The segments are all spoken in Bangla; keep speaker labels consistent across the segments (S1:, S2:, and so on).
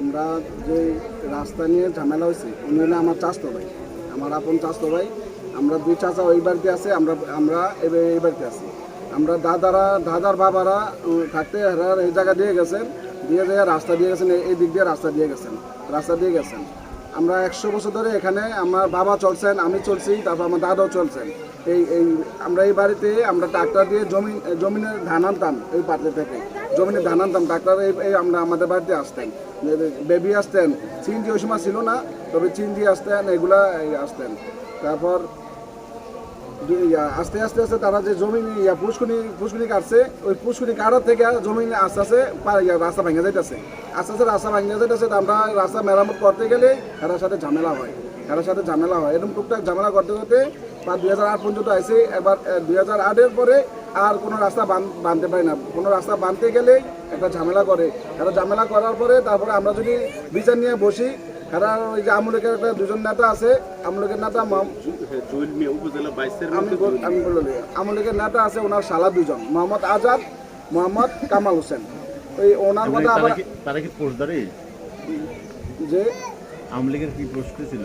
S1: আমরা যে রাস্তা নিয়ে ঝামেলা হয়েছে, উনি হলে আমার তো ভাই। আমার আপন চাস্তো ভাই। আমরা দুই চাচা ওই বাড়িতে আছে, আমরা আমরা এবার এই বাড়িতে আছি। আমরা দাদারা, দাদার বাবারা থাকতে এরা এই জায়গা দিয়ে গেছেন, দিয়ে দিয়ে রাস্তা দিয়ে গেছেন, এই দিক দিয়ে রাস্তা দিয়ে গেছেন, রাস্তা দিয়ে গেছেন। আমরা একশো বছর ধরে এখানে, আমার বাবা চলছেন, আমি চলছি, তারপর আমার দাদাও চলছেন। এই এই, আমরা এই বাড়িতে, আমরা ট্রাক্টর দিয়ে জমি, জমিনের ধান আনতাম এই পাত্রে থেকে। জমিনের ধান আনতাম ট্রাক্টর এই আমরা আমাদের বাড়িতে আসতেন। বেবি আসতেন চিনজি ওই সময় ছিল না, তবে চিনজি আসতেন, এগুলা আসতেন। তারপর আস্তে আস্তে আস্তে তারা যে জমি ইয়া পুষ্কুনি পুষ্কুনি কাটছে, ওই পুষ্কুনি কাটার থেকে জমি আস্তে আস্তে রাস্তা ভেঙে যাইতেছে। আস্তে আস্তে রাস্তা ভেঙে যাইতেছে আমরা রাস্তা মেরামত করতে গেলে এরার সাথে ঝামেলা হয়। এরার সাথে ঝামেলা হয়। এরকম টুকটাক ঝামেলা করতে করতে বা দুই হাজার আট পর্যন্ত আসে এবার দুই হাজার আটের পরে আর কোনো রাস্তা বানতে পারি না। কোনো রাস্তা বানতে গেলেই একটা ঝামেলা করে। একটা ঝামেলা করার পরে তারপরে আমরা যদি বিচার নিয়ে বসি এরা ওই যে আমলকের একটা দুজন নেতা আছে আমলকের নেতা আমি বল- আমি বলে আওয়ামী লীগের নেতা আছে ওনার শালা দুজন মোহাম্মদ আজাদ মোহাম্মদ কামাল হোসেন। ওই ওনার কথা আবার
S2: তারা কি পোস্টদারি
S1: যে
S2: আওয়ামী কি পোস্ট ছিল?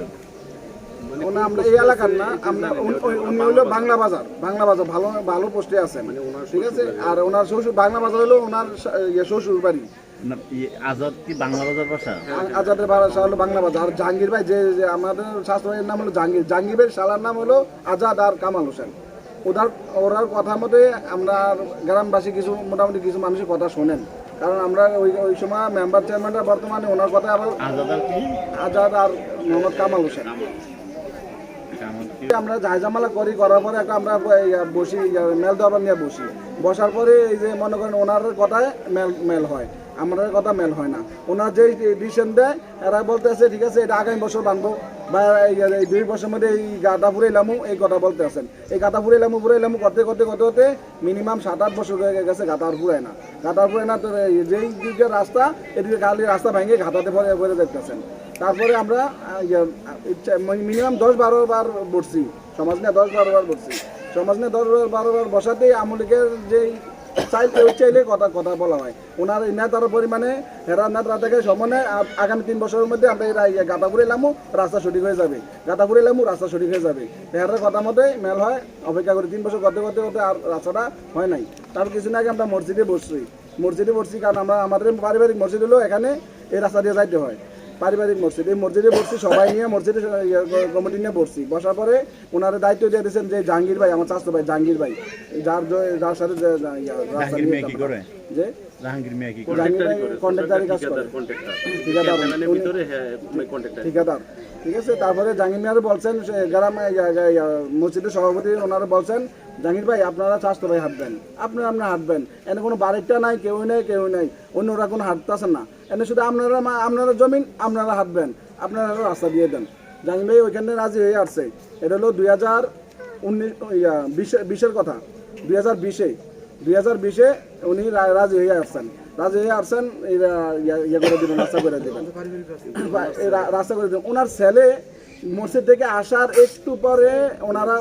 S1: ওনা আমরা এই এলাকার না আমরা উনি- হলো বাংলা বাজার বাংলা বাজার ভালো ভালো পোস্টে আছেন ঠিক আছে? আর ওনার শ্বশুর বাংলা বাজার হলো ওনার ইয়ে শ্বশুর বাড়ি
S2: আজাদ কি বাংলা বাজার
S1: আজাদের হলো বাংলা আর জাহাঙ্গীর ভাই যে আমাদের শাস্ত্র ভাইয়ের নাম হলো জাহাঙ্গীর। জাহাঙ্গীর ভাইয়ের শালার নাম হলো আজাদ আর কামাল হোসেন। ওদের ওরার কথা মতে আমরা গ্রামবাসী কিছু মোটামুটি কিছু মানুষের কথা শোনেন। কারণ আমরা ওই ওই সময় মেম্বার চেয়ারম্যানরা বর্তমানে ওনার কথা আবার
S2: আজাদ আর
S1: মোহাম্মদ কামাল হোসেন। আমরা জায়জামালা করি, করার পরে একটা আমরা বসি, মেল দরবার নিয়ে বসি। বসার পরে এই যে মনে করেন ওনার কথায় মেল মেল হয়। আমাদের কথা মেল হয় না। ওনার যেই ডিসিশন দেয়, এরা বলতেছে, ঠিক আছে, এটা আগামী বছর বানবো। বা এই দুই বছরের মধ্যে এই গাটা ফুরাইলামু এই কথা বলতে আছেন এই গাঁদা ফুরে গাটা ফুরাইলামু ফুরাইলামু করতে করতে করতে করতে মিনিমাম সাত আট বছর হয়ে গেছে গাটা আর ফুরায় না। গাটা আর ফুরায় না যেই দিকে রাস্তা, এদিকে খালি রাস্তা ভেঙে ঘাটাতে পরে পরে দেখতেছেন। তারপরে আমরা মিনিমাম দশ বারো বার বসছি। সমাজ নিয়ে দশ বারো বার বসছি। সমাজ নিয়ে দশ বারো বার বসাতেই আমলিকের যেই ওই চাইলে কথা কথা বলা হয়। ওনার নেতার পরিমাণে হেরা নেতা থেকে সমানে আগামী তিন বছরের মধ্যে আমরা এই গাঁদা ফুরে এলামও রাস্তা সঠিক হয়ে যাবে। গাঁদা ফুরে এলামও রাস্তা সঠিক হয়ে যাবে। হেরার কথা মতে মেল হয়, অপেক্ষা করি তিন বছর করতে করতে করতে আর রাস্তাটা হয় নাই। তার কিছুদিন আগে আমরা মসজিদে বসছি। মসজিদে বসছি কারণ আমরা আমাদের পারিবারিক মসজিদ হলেও এখানে এই রাস্তা দিয়ে যাইতে হয়। পারিবারিক মসজিদ। এই মসজিদে বসছি সবাই নিয়ে মসজিদে ইয়ে কমিটি নিয়ে বসছি বসার পরে ওনারা দায়িত্ব দিয়ে দিয়েছেন যে জাহাঙ্গীর ভাই আমার চাস্তো ভাই জাহাঙ্গীর ভাই। যার যার সাথে যে- ঠিকাদার ঠিক আছে তারপরে জাহাঙ্গীর মিয়ার বলছেন গ্রামে মসজিদের সভাপতি ওনারা বলছেন জাহাঙ্গীর ভাই আপনারা স্বাস্থ্য ভাই হাঁটবেন। আপনারা আপনারা হাঁটবেন। এনে কোনো বাড়িটা নাই কেউ নেই কেউ নেই। অন্যরা কোনো হাঁটতেছেন না। এনে শুধু আপনারা আপনারা জমিন, আপনারা হাঁটবেন। আপনারা রাস্তা দিয়ে দেন। জাহাঙ্গীর ভাই ওইখানে রাজি হয়ে আসছে। এটা হলো দুই হাজার উনিশ বিশের কথা। দুই হাজার বিশে। দুই হাজার বিশে উনি রাজি হয়ে আসছেন। রাজি হয়ে আসছেন ইয়া করে দেবেন, রাস্তা করে দেবেন। রাস্তা করে দেবেন। ওনার ছেলে মসজিদ থেকে আসার একটু পরে ওনারা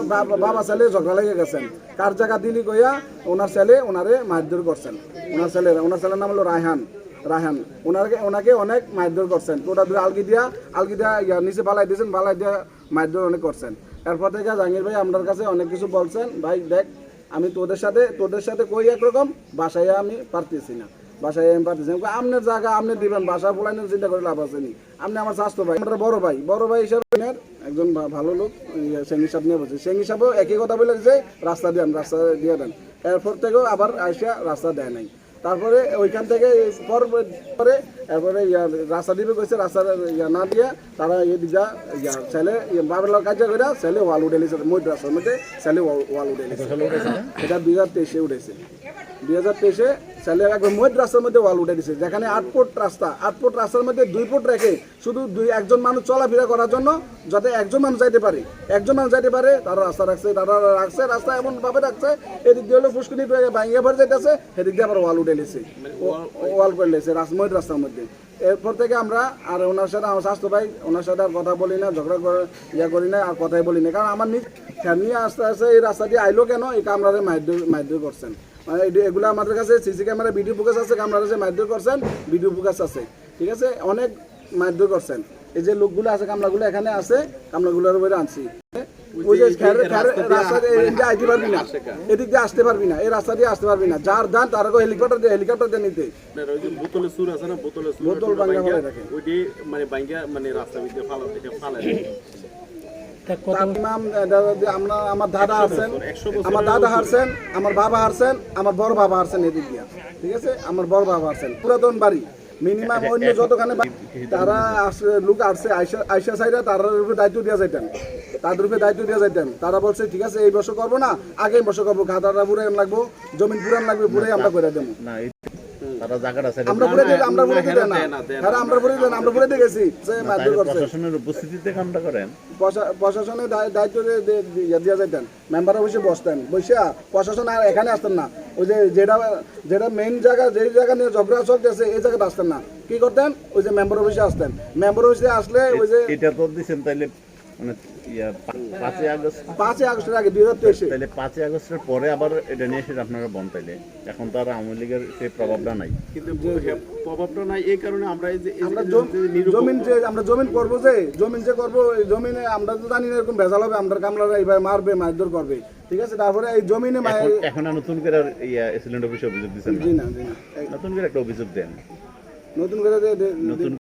S1: বাবা ছেলে ঝগড়া লেগে গেছেন। কার জায়গা দিলি কইয়া ওনার ছেলে ওনারে মারধর করছেন। ওনার ছেলে ওনার ছেলের নাম হলো রায়হান। রায়হান ওনাকে ওনাকে অনেক মারধর করছেন। ওটা ধরে আলগি দিয়া আলগি দিয়া নিচে ফালাই দিয়েছেন ফালাই দিয়া মারধর অনেক করছেন। এরপর থেকে জাহাঙ্গীর ভাই আপনার কাছে অনেক কিছু বলছেন ভাই দেখ আমি তোদের সাথে তোদের সাথে কই একরকম? বাসায় আমি পারতেছি না। বাসায় আমি পারতেছি না। আপনার জায়গা আপনি দিবেন বাসা ফুলাইনের চিন্তা করে লাভ আছে নি। আপনি আমার স্বাস্থ্য ভাই আমার বড় ভাই। বড় ভাই হিসাবে একজন ভালো লোক ইয়ে, সেং হিসাব নিয়ে বলছে সেং হিসাবেও একই কথা বলে যে রাস্তা দেন রাস্তা দিয়ে দেন। এরপর থেকেও আবার আসিয়া রাস্তা দেয় নাই। তারপরে ওইখান থেকে পর পরে এরপরে ইয়া রাস্তা দিবে কইছে রাস্তা ইয়া না দিয়ে তারা ইয়ে দিঘা ইয়া ছেলে বাবার কাজ করে ছেলে ওয়াল উঠে নিয়েছে মই রাস্তার মধ্যে ছেলে ওয়াল উঠে নিয়েছে এটা দুই হাজার তেইশে উঠেছে। দুই হাজার তেইশে ছেলে একবার মই রাস্তার মধ্যে ওয়াল উঠে দিছে, যেখানে আট ফুট রাস্তা, আট ফুট রাস্তার মধ্যে দুই ফুট রেখে শুধু দুই, একজন মানুষ চলাফেরা করার জন্য যাতে একজন মানুষ যাইতে পারে। একজন মানুষ যাইতে পারে, তারা রাস্তা রাখছে, তারা রাখছে, রাস্তা এমনভাবে রাখছে, এদিক দিয়ে হলো পুষ্কনি ভাঙিয়ে ভরে যেতেছে সেদিক দিয়ে আবার ওয়াল উঠে নিছে। ওয়াল করে নিয়েছে মই রাস্তার মধ্যে। এরপর থেকে আমরা আর ওনার সাথে আমার স্বাস্থ্য ভাই, ওনার সাথে আর কথা বলি না, ঝগড়া করে, ইয়া করি না, আর কথাই বলি না। কারণ আমার নিজ ফ্যামিলি আস্তে আস্তে এই রাস্তা দিয়ে আইলো কেন? এই কামরারে মারধর মারধর করছেন। মানে এগুলো আমাদের কাছে সিসি ক্যামেরা ভিডিও ফুটেজ আছে কামরারে যে মারধর করছেন ভিডিও ফুটেজ আছে। ঠিক আছে? অনেক মারধর করছেন। এই যে লোকগুলো আছে কামলাগুলো এখানে আছে কামলাগুলোর উপরে আনছি। ওই যে খের- খের- রাস্তা দিয়ে এদিক দিয়ে আইতে পারবি না। এদিক দিয়ে আসতে পারবি না। এই রাস্তা দিয়ে আসতে পারবি না। যার দান তার হেলিকপ্টার দিয়ে হেলিকপ্টার দিয়ে নিতে।
S3: আপনার ওই যে বোতলের সুর আছে না বোতলের সুর
S1: বোতল ভাঙ্গা ফেলে রাখে।
S3: ওইটি মানে ভাঙ্গা মানে রাস্তা ফালা ফালা
S1: আমার দাদা হারছেন আমার দাদা হারছেন আমার বাবা হারছেন আমার বড় বাবা হারছেন এদিক দিয়া। ঠিক আছে? আমার বড় বাবা হারছেন পুরাতন বাড়ি। মিনিমাম অন্য যতখানে তারা লোক আসছে আইসা তার উপরে দায়িত্ব দেওয়া যাইতেন। তাদের উপরে দায়িত্ব দেওয়া যাইতেন। তারা বলছে ঠিক আছে এই বছর করব না আগে বছর করব। খাতাটা পুরান লাগবো জমিন পুরান লাগবে পুরে আমরা করে দেবো। পুরে পুরে পুরে পুরে
S2: প্রশাসনের
S1: দায়িত্ব দিয়ে- দিয়ে- দিয়ে দিয়া যাইতেন। মেম্বার অফিসে বসতেন। বসে প্রশাসন আর এখানে আসতেন না। ওই যে যেটা যেটা মেইন জায়গা যে জায়গা নিয়ে ঝগড়া চলতেছে এই জায়গাতে আসতেন না। কি করতেন? ওই যে মেম্বার অফিসে আসতেন। মেম্বার অফিসে আসলে ওই যে
S2: এটা তো দিচ্ছেন তাইলে মানে পাঁচই আগস্ট।
S1: পাঁচই আগস্টের আগে দুই হাজার তেইশে।
S2: তাইলে পাঁচই আগস্টের পরে আবার এটা নিয়ে এসে আপনারা বন তাইলে। এখন তো আর আওয়ামী লীগের সেই প্রভাবটা নাই।
S3: কিন্তু প্রভাবটা নাই এই কারণে আমরা এই যে
S1: জমিন যে আমরা জমিন করব যে জমিন যে করব জমিনে আমরা তো জানি না এরকম ভেজাল হবে আমরা কামলারা এবার মারবে মারধর করবে। ঠিক আছে তারপরে এই জমিনে
S2: এখন নতুন করে ইয়া সিলিন্ডার অফিসে অভিযোগ দিচ্ছেন
S1: জি না জি না।
S2: নতুন করে একটা অভিযোগ দেন।
S1: নতুন করে
S2: নতুন